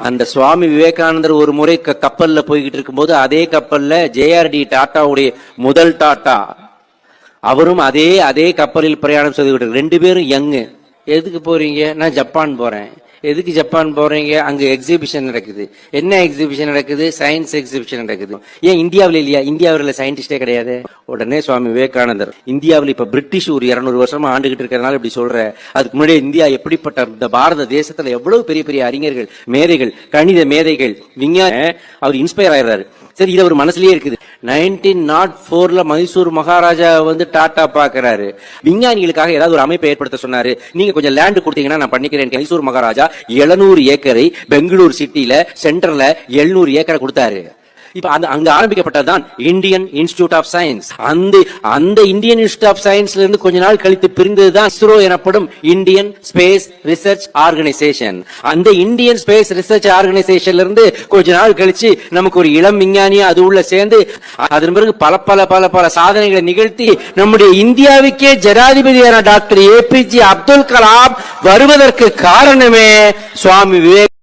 அந்த சுவாமி விவேகானந்தர் ஒரு முறை க- கப்பல்ல போய்கிட்டு இருக்கும்போது அதே கப்பல்ல ஜேஆர்டி டாட்டாவுடைய முதல் டாட்டா. அவரும் அதே அதே கப்பலில் பிரயாணம் செய்து ரெண்டு பேரும் யங்கு. எதுக்கு போறீங்க? நான் ஜப்பான் போறேன். எதுக்கு ஜப்பான் போறீங்க? அங்க எக்ஸிபிஷன் நடக்குது. என்ன எக்ஸிபிஷன் நடக்குது? சயின்ஸ் எக்ஸிபிஷன் நடக்குது. ஏன் இந்தியாவில் இல்லையா? இந்தியாவில் சயின்டிஸ்டே கிடையாது. உடனே சுவாமி விவேகானந்தர் இந்தியாவில் இப்ப பிரிட்டிஷ் ஒரு இருநூறு வருஷமா ஆண்டுகிட்டு இருக்கிறதுனால இப்படி சொல்ற. அதுக்கு முன்னாடி இந்தியா எப்படிப்பட்ட இந்த பாரத தேசத்துல எவ்வளவு பெரிய பெரிய அறிஞர்கள் மேதைகள் கணித மேதைகள் விஞ்ஞான அவர் இன்ஸ்பயர் ஆயிடுறாரு. சரி இது அவர் மனசுலயே இருக்குது. நைன்டீன் நாட் போர்ல மைசூர் மகாராஜா வந்து டாட்டா பாக்குறாரு. விஞ்ஞானிகளுக்காக ஏதாவது ஒரு அமைப்பை ஏற்படுத்த சொன்னாரு. நீங்க கொஞ்சம் லேண்ட் கொடுத்தீங்கன்னா நான் பண்ணிக்கிறேன். மைசூர் மகாராஜா 700 ஏக்கரை பெங்களூர் சிட்டில சென்டர்ல 700 ஏக்கரை கொடுத்தாரு. இப்ப அந்த அங்க ஆரம்பிக்கப்பட்டதுதான் இந்தியன் இன்ஸ்டிடியூட் ஆஃப் சயின்ஸ் அந்த அந்த இந்தியன் இன்ஸ்டியூட் ஆஃப் சயின்ஸ்ல இருந்து கொஞ்ச நாள் கழித்து பிரிந்ததுதான் இஸ்ரோ எனப்படும் இந்தியன் ஸ்பேஸ் ரிசர்ச் ஆர்கனைசேஷன் அந்த இந்தியன் ஸ்பேஸ் ரிசர்ச் ஆர்கனைசேஷன்ல இருந்து கொஞ்ச நாள் கழிச்சு நமக்கு ஒரு இளம் விஞ்ஞானியா அது உள்ள சேர்ந்து அதன் பிறகு பல பல பல பல சாதனைகளை நிகழ்த்தி நம்முடைய இந்தியாவுக்கே ஜனாதிபதியான டாக்டர் ஏபிஜே அப்துல் கலாம் வருவதற்கு காரணமே சுவாமி விவேக்